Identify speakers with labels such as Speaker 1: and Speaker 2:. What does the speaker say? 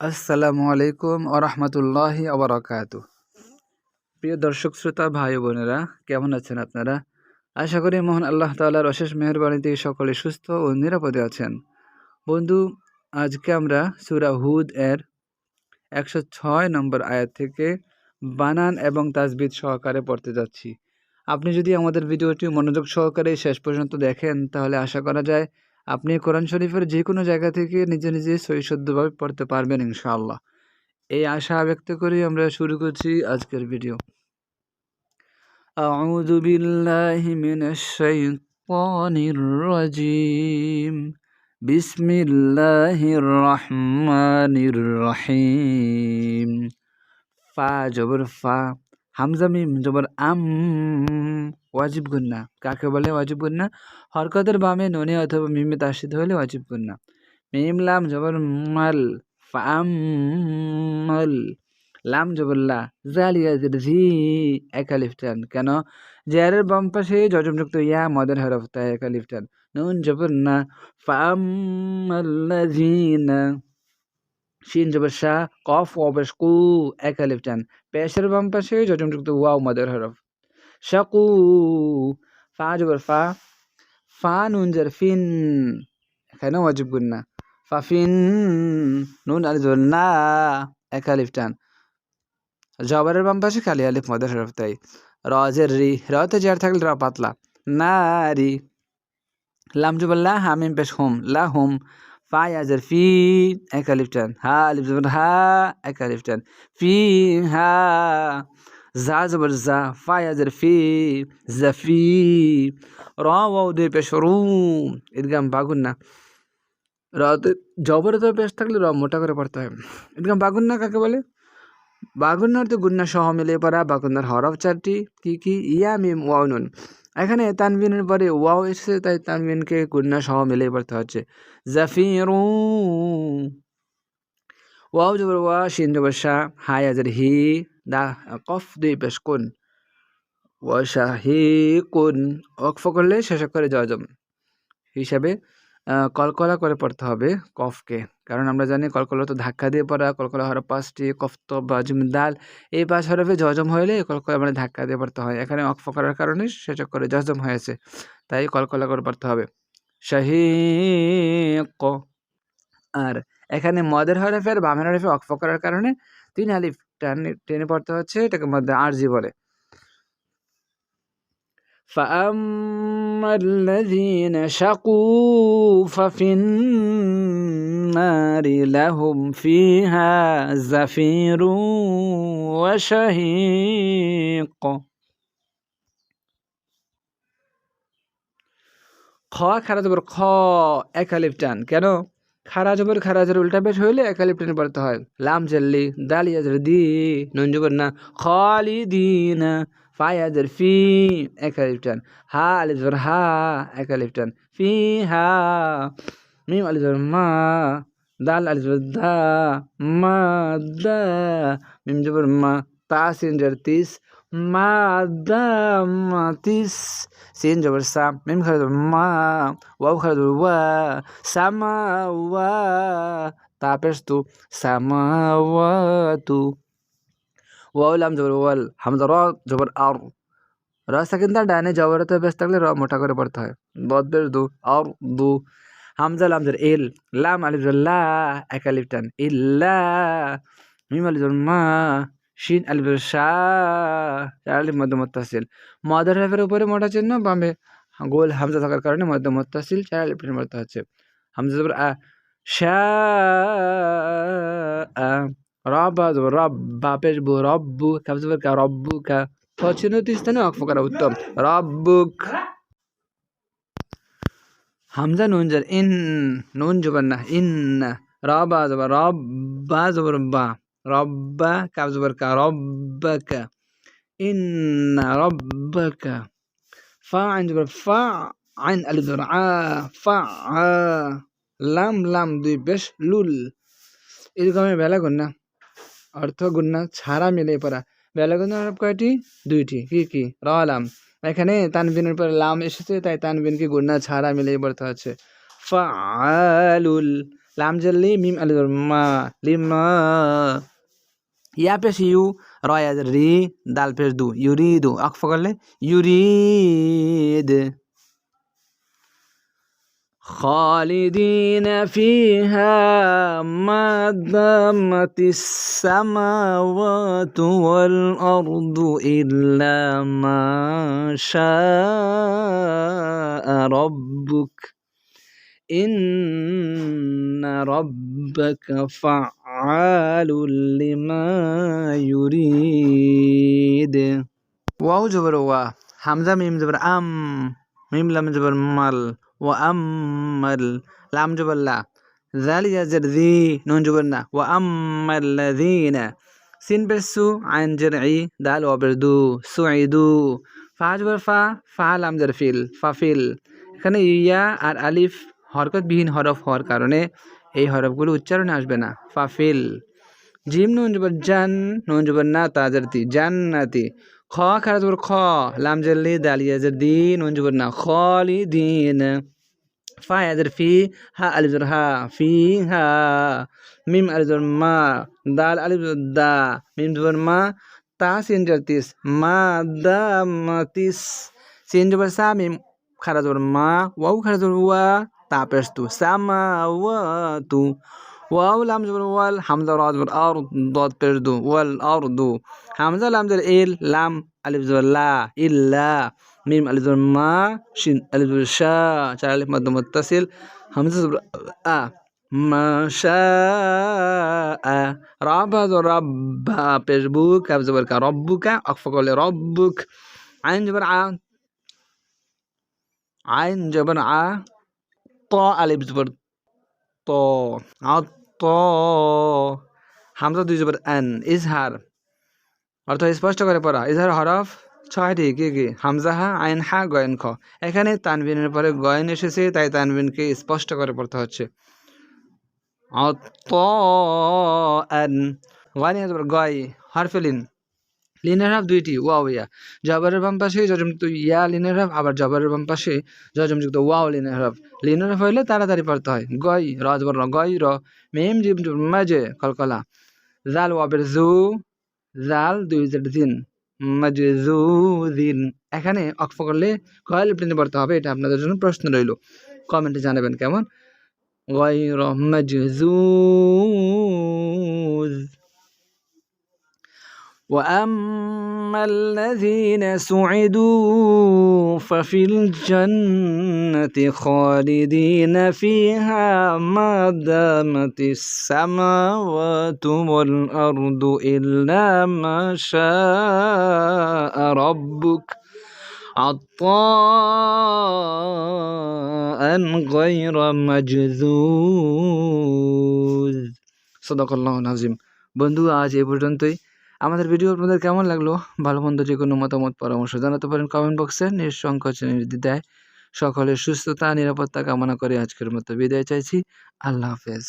Speaker 1: আসসালামু আলাইকুম আরহামতুল্লাহি আবরাকাতু প্রিয় দর্শক, শ্রোতা, ভাই বোনেরা, কেমন আছেন আপনারা? আশা করি মোহন আল্লাহ তাআলার অশেষ মেহরবানিতে সকলে সুস্থ ও নিরাপদে আছেন। বন্ধু, আজকে আমরা সূরা হুদ এর একশো ছয় নম্বর আয়াত থেকে বানান এবং তাজবিদ সহকারে পড়তে যাচ্ছি। আপনি যদি আমাদের ভিডিওটি মনোযোগ সহকারে শেষ পর্যন্ত দেখেন, তাহলে আশা করা যায় আপনি কোরআন শরীফের যে কোনো জায়গা থেকে নিজে নিজে সহিশুদ্ধভাবে পড়তে পারবেন ইনশাআল্লাহ এই আশা ব্যক্ত করে আমরা শুরু করছি আজকের ভিডিও أعوذ بالله من الشيطان الرجيم بسم الله الرحمن الرحيم ফা জবর ফা হামজা মিম জবর আম ওয়াজিব গুন্না। কাকে বলে ওয়াজিব গুন্না? হরকতের বামে ননে অথবা মিমে তাসিদ হলে ওয়াজিব গুন্না। মিম, লাম, জবর মাল ফামাল লাম, জবর লা, জালিয়া জি একালিফ টান। কেন? জেয়ারের বাম পাশে যজমযুক্ত ইয়া, মদের হরফ, তাই একালিফ টান। নুন, জবর না ফামাল্লাযিনা শিন জবর শাহ কফ ওয়াবেশ কু একালিফ টান পেশের বাম পাশে যজমযুক্ত ওয়াও মদের হরফ শাকু ফা জবর ফা ফা নুন জের ফিন এখানে ওয়াজিব গুন্না ফাফিন নুন আলিফ জবর না একালিফ টান জবরের বাম পাশে খালি আলিফ মদের হরফ তাই রজের রি রতে জের থাকলে র পাতলা না রি লাম জবর লা হামিম পেশ হুম লা হুম ফা ইয়াজের ফি এক আলিফ টান হা আলিফ জবর হা এক আলিফ টান ফি হা জা জবর জা ফা ইয়াজের ফি জাফি র ওয়াও দুই পেশ রু ঈদগাম বাগুন না রতে জবর তো পেশ থাকলে র মোটা করে পড়তে হয় ঈদগাম বাগুন না কাকে বলে বাগুন্নার তো গুন্না সহ মিলে পড়া বাগুন্নার হরফ চারটি কি কি ইয়া মিম ওয়াও নুন এখানে তানবিনের পরে ওয়াও এসেছে, তাই তানবিনকে গুন্না সহ মিলে পড়তে হচ্ছে। জাফিরু ওয়াও জবর ওয়া, শিন জবর শাহ হাই আজর হি, দা, কফ দুই পেশ কোন। ওয়া শাহি কোন। অক্ফ করলে শেষ করে জজম। হিসাবে কলকলা করে পড়তে হবে কফকে। কারণ আমরা জানি কলকলা তো ধাক্কা দিয়ে পড়া, কলকলা হরফ পাঁচটি কফত বা দাল। এই পাঁচ হরফে জজম হলে কলকলা মানে ধাক্কা দিয়ে পড়তে হয়। এখানে অক্ফ করার কারণে সেচক করে জজম হয়েছে। তাই কলকলা করে পড়তে হবে। শাহি ক আর এখানে মদের হরফের বামের হরফে অক্ফ করার কারণে তিন আলিফ টেনে পড়তে হচ্ছে এটাকে মধ্যে আরজি বলে فأما الذين شقوا ففي النار لهم فيها زفير وشهيق খ খারা জবর খ একালিপ টান কেন খারা জবর খারা জবর উল্টা পেশ হইলে একালিপ টান পড়তে হয় লাম জল্লি দালিয়া জর দি নুন জবর না খালিদিনা ফায়াজের ফি এক আলিফটান হা আলিফর হা এক আলিফটান ফি হা মিম আলিফর মা দাল আলিফর দা মা দা মিম জবর মা তা সিন জর তিস মা দা মা তিস সিন জবর সা মিম খালি মা ওয়াও খালি ওয়া সামা ওয়া তা পেশ তু সামা ওয়া তু ওয়াও লাম জবর ওয়াল হামজা র জবর আর র সেকেন্ডার ডানে জবরতে বেশ থাকলে র মোটা করে পড়তে হয় বদ বেশ দু আর দু হামজা লাম জবর এল লাম আলিফ লা এক আলিফ টান ইল্লা মিম আলিফ মা শিন আলিফ শাহ চার আলিফ মধ্য মত্তাসিল মদার হাফের উপরে মোটা চিহ্ন বামে গোল হামজা থাকার কারণে মধ্য মত্তাসিল চার আলিফ পড়তে হচ্ছে হামজা জবর আ শাহ রব রব বাপেশ বু রব্বু কাপসফের কা রব্বু কা পছন্দিত স্থানে অক্ফ করা উত্তম রব্বুক হামজা নুন জর ইন নুন জবর না ইন রবা জবর রব্বা জবর বা রব্বা কাপ জবর কা রব্বাকা ইন রব্বাকা ফা আইন জবর ফা আইন আলি জবর আ ফা আ লাম লাম দুই বেশ লুল এরকমের বেলা কর না অর্থ গুন্না ছাড়া মিলে পড়া। বেলা গুন্না হরফ কয়টি? দুইটি। কি কি? লাম এখানে তানবিনের পরে লাম এসেছে, তাই তানবিনকে গুন্না ছাড়া মিলে পড়তে হচ্ছে। ফালুল লাম জেল্লি মিম আলিফ মা লিমা। ইয়া পেশ ইউ রয়া রি, দাল পেশ দু। ইউরিদু। আকফ করলে ইউরিদ। خالدين فيها ما دامت السماوات والأرض إلا ما شاء ربك. إن ربك فعال لما يريد. واو جبر حمزة ميم جبر أم. ميم لام جبر مال. ওয়া আমাল লাম জবল্লা জালিয়া জের জি নুন জবন্না ওয়া আমাল্লাযীনা সিন পেশ সু আইন দু সুঈদু ফা লাম ফাফিল এখানে ইয়া আর আলিফ হরকতবিহীন হরফ হওয়ার কারণে এই হরফগুলো উচ্চারণে আসবে না। ফাফিল জিম নুন জবর জান নুন জবর না তাজারতি। জান্নাতি। খ খারা জবর খ লাম জাল্লি দালিয়া জাদি নুন জবর না খলি দিন ফা ইয়াদের ফি হা আলিফ জবর হা ফি হা মিম আলিফ জবর মা দাল আলিফ জবর দা মিম জবর মা তা সিন জারতিস মা দা মাতিস সিন জবর সা মিম খারা জবর মা ওয়াও খারা জবর ওয়া তা পেশ তু সামা ওয়া তু واو لام جبر وال حمزة را جبر أر ضاد بردو والأرض. حمزة لام جبر إل لام ألف جبر لا إلا ميم ألف جبر ما شين ألف جبر شا شا ألف مد متصل حمزة جبر أ ما شاء رب رب بيشبوك كاف جبر كا ربك أخفق ربك. عين جبر ع عين جبر ع طا ألف جبر ط عط ত হামজা দুই জবর এন, ইজহার। অর্থ স্পষ্ট করে পড়া। ইজহার হরফ ছয়টি, কি কি? হামজা হা, আইন হা, গয়েন খ। এখানে তানবিনের পরে গয়েন এসেছে, তাই তানবিনকে স্পষ্ট করে পড়তে হচ্ছে। অত গয় হরফেলিন লিনের হাফ দুইটি, ওয়াও, ইয়া। জবরের বাম পাশে জজমযুক্ত ইয়া লিনের হাফ আবার জবরের বাম পাশে জজমযুক্ত ওয়াও লিনের হাফ লিনের হাফ হইলে তাড়াতাড়ি পড়তে হয়। গই, র, জবর র, গই, র। মেম, জিম মাঝে কলকলা। জাল, ওয়াবের জু, জাল, দুই জেড দিন মাঝে জু দিন এখানে অক্ফ করলে কয় লিপ্টিনে পড়তে হবে, এটা আপনাদের জন্য প্রশ্ন রইল। কমেন্টে জানাবেন কেমন? গই, র মাঝে জু وأما الذين سعدوا ففي الجنة خالدين فيها ما دامت السماوات والأرض إلا ما شاء ربك عطاء غير مجذوذ صدق الله العظيم বন্ধু আজ এ পর্যন্তই আমাদের ভিডিও আপনাদের কেমন লাগল? ভালো মন্দ যে কোনো মতামত, পরামর্শ জানাতে পারেন কমেন্ট বক্সে নিঃসংকোচে নির্দ্বিধায় সকলের সুস্থতা, নিরাপত্তা কামনা করে আজকের মতো বিদায় চাইছি। আল্লাহ হাফেজ।